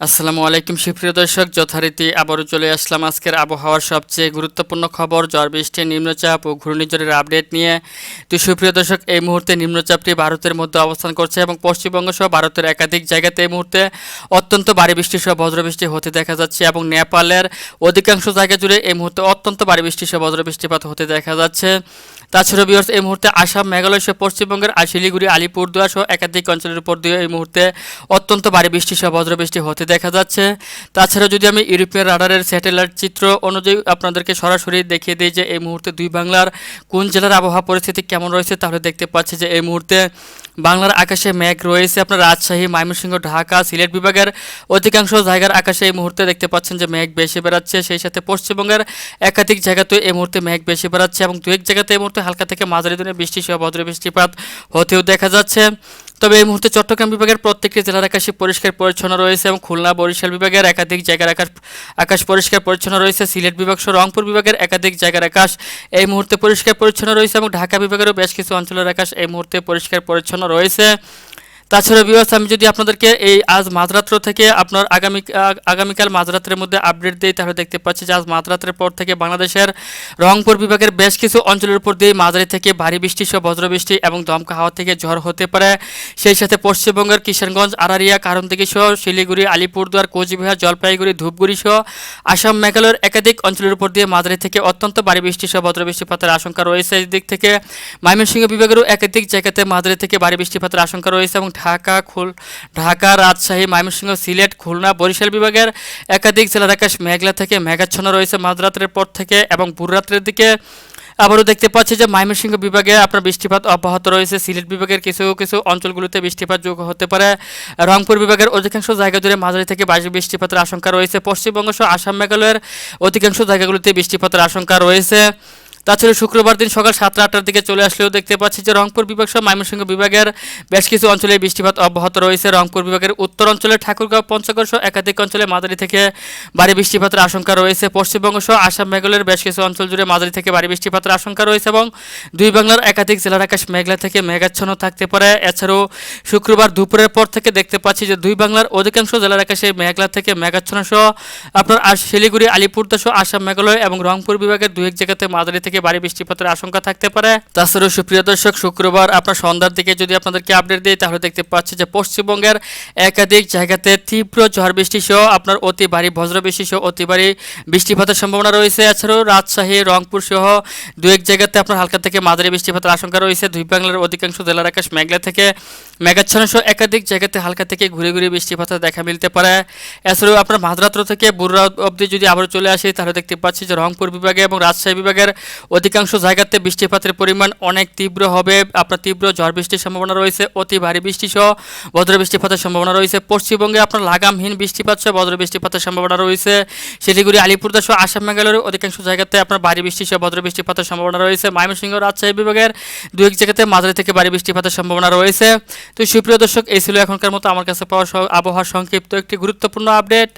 আসসালামু আলাইকুম, সুপ্রিয় দর্শক। যথারীতি আবারও চলে আসলাম আজকের আবহাওয়ার সবচেয়ে গুরুত্বপূর্ণ খবর। ঝড় বৃষ্টি নিম্নচাপ ও ঘূর্ণিঝড়ের আপডেট নিয়ে তো সুপ্রিয় দর্শক, এই মুহূর্তে নিম্নচাপটি ভারতের মধ্যে অবস্থান করছে এবং পশ্চিমবঙ্গ সহ ভারতের একাধিক জায়গাতে এই মুহূর্তে অত্যন্ত ভারী বৃষ্টি সহ বজ্রবৃষ্টি হতে দেখা যাচ্ছে এবং নেপালের অধিকাংশ জায়গা জুড়ে এই মুহূর্তে অত্যন্ত ভারী বৃষ্টি সহ বজ্রবৃষ্টিপাত হতে দেখা যাচ্ছে। তাছাড়া বিয়ার্স এই মুহূর্তে আসাম, মেঘালয় সহ পশ্চিমবঙ্গের শিলিগুড়ি আলিপুরদুয়ার সহ একাধিক অঞ্চলের উপর দিয়ে এই মুহূর্তে অত্যন্ত ভারী বৃষ্টি সহ বজ্রবৃষ্টি হতে দেখা যাচ্ছে। তাছাড়া যদি আমি ইউরোপিয়ান রাডারের স্যাটেলাইট চিত্র অনুযায়ী আপনাদেরকে সরাসরি দেখিয়ে দিই যে এই মুহূর্তে দুই বাংলার কোন জেলার আবহাওয়া পরিস্থিতি কেমন রয়েছে, তাহলে দেখতে পাচ্ছি যে এই মুহূর্তে বাংলার আকাশে মেঘ রয়েছে। আপনার রাজশাহী, ময়মনসিংহ, ঢাকা, সিলেট বিভাগের অধিকাংশ জায়গার আকাশে এই মুহূর্তে দেখতে পাচ্ছেন যে মেঘ বেশি বেড়াচ্ছে। সেই সাথে পশ্চিমবঙ্গের একাধিক জায়গাতে এই মুহূর্তে মেঘ বেশি বেড়াচ্ছে এবং দু এক জায়গাতে এই মুহূর্তে হালকা থেকে মাঝারি দিনে বৃষ্টি সহ বজ্র বৃষ্টিপাত হতেও দেখা যাচ্ছে। তবে এই মুহূর্তে চট্টগ্রাম বিভাগের প্রত্যেকটি জেলার আকাশে পরিষ্কার পরিচ্ছন্ন রয়েছে এবং খুলনা, বরিশাল বিভাগের একাধিক জায়গার আকাশ আকাশ পরিষ্কার পরিচ্ছন্ন রয়েছে। সিলেট বিভাগ সহ রংপুর বিভাগের একাধিক জায়গার আকাশ এই মুহূর্তে পরিষ্কার পরিচ্ছন্ন রয়েছে এবং ঢাকা বিভাগেরও বেশ কিছু অঞ্চলের আকাশ এই মুহূর্তে পরিষ্কার পরিচ্ছন্ন রয়েছে। তাছাড়া বিবাস আমি যদি আপনাদেরকে এই আজ মাঝরাত্র থেকে আপনার আগামী, আগামীকাল মাঝরাত্রের মধ্যে আপডেট দিই, তাহলে দেখতে পাচ্ছি যে আজ মাঝরাত্রের পর থেকে বাংলাদেশের রংপুর বিভাগের বেশ কিছু অঞ্চলের উপর দিয়ে মাঝারি থেকে ভারী বৃষ্টি সহ বজ্রবৃষ্টি এবং দমকা হাওয়া থেকে ঝড় হতে পারে। সেই সাথে পশ্চিমবঙ্গের কিশোরগঞ্জ আরারিয়া কারণদিঘি সহ শিলিগুড়ি, আলিপুরদুয়ার, কোচবিহার, জলপাইগুড়ি, ধূপগুড়ি সহ আসাম, মেঘালয়ের একাধিক অঞ্চলের উপর দিয়ে মাঝারি থেকে অত্যন্ত ভারী বৃষ্টি সহ বজ্রবৃষ্টিপাতের আশঙ্কা রয়েছে। এই দিক থেকে ময়মনসিংহ বিভাগেরও একাধিক জায়গাতে মাঝারি থেকে ভারী বৃষ্টিপাতের আশঙ্কা রয়েছে এবং ঢাকা খুল, ঢাকা রাজশাহী, ময়মনসিংহ, সিলেট, খুলনা, বরিশাল বিভাগের একাধিক জেলার আকাশ মেঘলা থেকে মেঘাচ্ছন্ন রয়েছে। মাঝরাত্রের পর থেকে এবং ভোররাত্রের দিকে আবারও দেখতে পাচ্ছি যে ময়মনসিংহ বিভাগে আপনার বৃষ্টিপাত অব্যাহত রয়েছে। সিলেট বিভাগের কিছু কিছু অঞ্চলগুলোতে বৃষ্টিপাত যোগ হতে পারে। রংপুর বিভাগের অধিকাংশ জায়গা জুড়ে মাঝারি থেকে বাড়ি বৃষ্টিপাতের আশঙ্কা রয়েছে। পশ্চিমবঙ্গ সহ আসাম মেঘালয়ের অধিকাংশ জায়গাগুলোতে বৃষ্টিপাতের আশঙ্কা রয়েছে। তাছাড়া শুক্রবার দিন সকাল সাতটা আটটার দিকে চলে আসলেও দেখতে পাচ্ছি যে রংপুর বিভাগ সহ ময়মনসিংহ বিভাগের বেশ কিছু অঞ্চলে বৃষ্টিপাত অব্যাহত রয়েছে। রংপুর বিভাগের উত্তর অঞ্চলে ঠাকুরগাঁও, পঞ্চগড় সহ একাধিক অঞ্চলে মাঝারি থেকে ভারী বৃষ্টিপাতের আশঙ্কা রয়েছে। পশ্চিমবঙ্গ সহ আসাম, মেঘালয়ের বেশ কিছু অঞ্চল জুড়ে মাঝারি থেকে ভারী বৃষ্টিপাতের আশঙ্কা রয়েছে এবং দুই বাংলার একাধিক জেলার আকাশ মেঘলা থেকে মেঘাচ্ছন্ন থাকতে পারে। এছাড়াও শুক্রবার দুপুরের পর থেকে দেখতে পাচ্ছি যে দুই বাংলার অধিকাংশ জেলার আকাশে মেঘলা থেকে মেঘাচ্ছন্ন সহ আপনার শিলিগুড়ি আলিপুরদা সহ আসাম, মেঘালয় এবং রংপুর বিভাগের দুই এক জায়গাতে মাঝারি থেকে ভারী বৃষ্টিপাতের আশঙ্কা থাকতে পারে। তাছাড়াও সুপ্রিয় দর্শক, শুক্রবার আপনার সন্ধ্যার দিকে যদি আপনাদেরকে আপডেট দিই, তাহলে দেখতে পাচ্ছি যে পশ্চিমবঙ্গের একাধিক জায়গাতে তীব্র ঝড় বৃষ্টি সহ আপনার অতি ভারী বজ্র বৃষ্টি সহ অতি ভারী বৃষ্টিপাতের সম্ভাবনা রয়েছে। এছাড়াও রাজশাহী, রংপুর সহ দু এক জায়গাতে আপনার হালকা থেকে মাঝারি বৃষ্টিপাতের আশঙ্কা রয়েছে। দুই বাংলার অধিকাংশ জেলার আকাশ মেঘলা থেকে মেঘাচ্ছন্ন সহ একাধিক জায়গাতে হালকা থেকে ঘুরে ঘুরে বৃষ্টিপাতের দেখা মিলতে পারে। এছাড়াও আপনার মাঝরাত্র থেকে বুড়া অবধি যদি আবার চলে আসি, তাহলে দেখতে পাচ্ছি যে রংপুর বিভাগে এবং রাজশাহী বিভাগের অধিকাংশ জায়গাতে বৃষ্টিপাতের পরিমাণ অনেক তীব্র হবে। আপনার তীব্র ঝড় বৃষ্টির সম্ভাবনা রয়েছে, অতি ভারী বৃষ্টি সহ বজ্র বৃষ্টিপাতের সম্ভাবনা রয়েছে। পশ্চিমবঙ্গে আপনার লাগামহীন বৃষ্টিপাত সহ বজ্র বৃষ্টিপাতের সম্ভাবনা রয়েছে। শিলিগুড়ি আলিপুরদা সহ আসাম মেঘালয়ের অধিকাংশ জায়গাতে আপনার ভারী বৃষ্টি সহ বজ্র বৃষ্টিপাতের সম্ভাবনা রয়েছে। ময়মনসিংহ রাজশাহী বিভাগের দু এক জায়গাতে মাঝারি থেকে ভারী বৃষ্টিপাতের সম্ভাবনা রয়েছে। তো সুপ্রিয় দর্শক, এই ছিল এখনকার মতো আমার কাছে পাওয়া আবহাওয়ার সংক্ষিপ্ত একটি গুরুত্বপূর্ণ আপডেট।